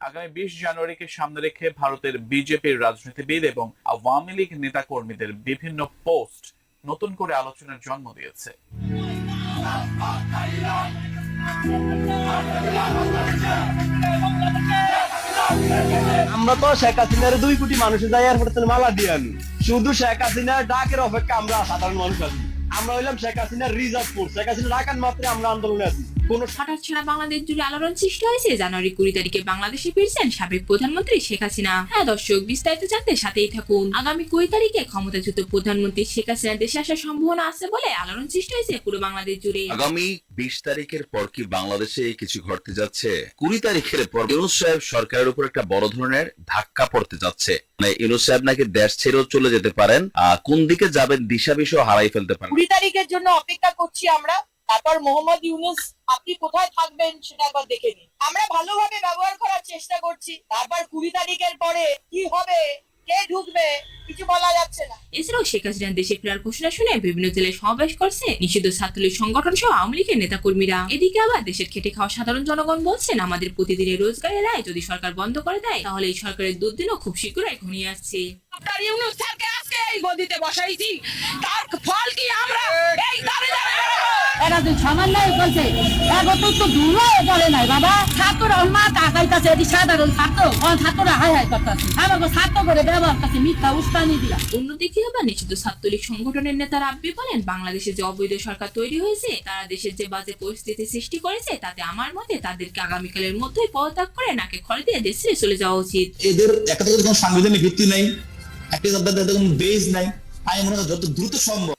আগামী বিশ জানুয়ারিকে সামনে রেখে ভারতের বিজেপির রাজনীতিবিদ এবং আওয়ামী লীগ নেতাকর্মীদের বিভিন্ন পোস্ট নতুন করে আলোচনার জন্ম দিয়েছে। আমরা তো শেখ হাসিনার দুই কোটি মানুষের যাই এয়ারপোর্টে মালা দিয়ে আনি। শুধু শেখ হাসিনার ডাকের অপেক্ষা আমরা সাধারণ মানুষ আছি। আমরা হইলাম শেখ হাসিনার রিজার্ভ ফোর্স শেখ হাসিনা ডাকান মাত্রে আমরা আন্দোলনে আছি। কোন ছাড়া বাংলাদেশ জুড়ে আলোড়ন সৃষ্টি হয়েছে? জানুয়ারি কুড়ি তারিখে বাংলাদেশে ফিরছেন সাবেক প্রধানমন্ত্রী শেখ হাসিনা। হ্যাঁ দর্শক বিস্তারিত জানতে সাথেই থাকুন। আগামী কুড়ি তারিখে ক্ষমতাচ্যুত প্রধানমন্ত্রী শেখ হাসিনা দেশে আসার সম্ভাবনা আছে বলে আলোড়ন সৃষ্টি হয়েছে পুরো বাংলাদেশ জুড়ে। আগামী বিশ তারিখের পর কি বাংলাদেশে কিছু ঘটতে যাচ্ছে? কুড়ি তারিখের পর ইউনুস সাহেব সরকারের উপর একটা বড় ধরনের ধাক্কা পড়তে যাচ্ছে। মানে ইউনুস সাহেব নাকি দেশ ছেড়েও চলে যেতে পারেন। আহ, কোন দিকে যাবেন দিশা বিষয় হারাই ফেলতে পারেন। কুড়ি তারিখের জন্য অপেক্ষা করছি আমরা। তারপর মোহাম্মদ ইউনুস আপনি কোথায় থাকবেন সেটা একবার দেখে নিন। আমরা ভালোভাবে ব্যবহার করার চেষ্টা করছি। তারপর কুড়ি তারিখের পরে কি হবে কে ঢুকবে কিছু বলা যাচ্ছে না। এছাড়াও শেখ হাসিনা দেশে ফেরার ঘোষণা শুনে বিভিন্ন জেলায় সমাবেশ করছে নিষিদ্ধ ছাত্রলীগ সংগঠন সহ আওয়ামী লীগের নেতা কর্মীরা এদিকে আবার দেশের খেটে খাওয়া সাধারণ জনগণ বলছেন আমাদের প্রতিদিনের রোজগারের আয় যদি সরকার বন্ধ করে দেয় তাহলে এই সরকারের দুর্দিনও খুব শীঘ্রই ঘনিয়ে আসছে। ডক্টর ইউনুস স্যারকে আজকে এই গদিতে বসাইছি। তার ফল কি আমরা এরা যে সামান্য বলছে এগত তো দূর বলে নাই বাবা। ছাত্র মা টাকাইতাছে এটি সাধারণ ছাত্র। ও ছাত্ররা হাই হাই করতেছে। আমাকে ছাত্র করে ব্যবহার কাছে মিথ্যা উস্কানি দিয়া। অন্যদিকে আবার নিষিদ্ধ ছাত্রলীগ সংগঠনের নেতা রাব্বি বলেন বাংলাদেশে যে অবৈধ সরকার তৈরি হয়েছে তারা দেশের যে বাজে পরিস্থিতি সৃষ্টি করেছে তাতে আমার মতে তাদেরকে আগামীকালের মধ্যেই পদত্যাগ করে নাকে খড় দিয়ে দেশ চলে যাওয়া উচিত। এদের একটা কোনো সাংবিধানিক ভিত্তি নাই একটা তাদের কোনো বেজ নাই। আমি মনে যত দ্রুত সম্ভব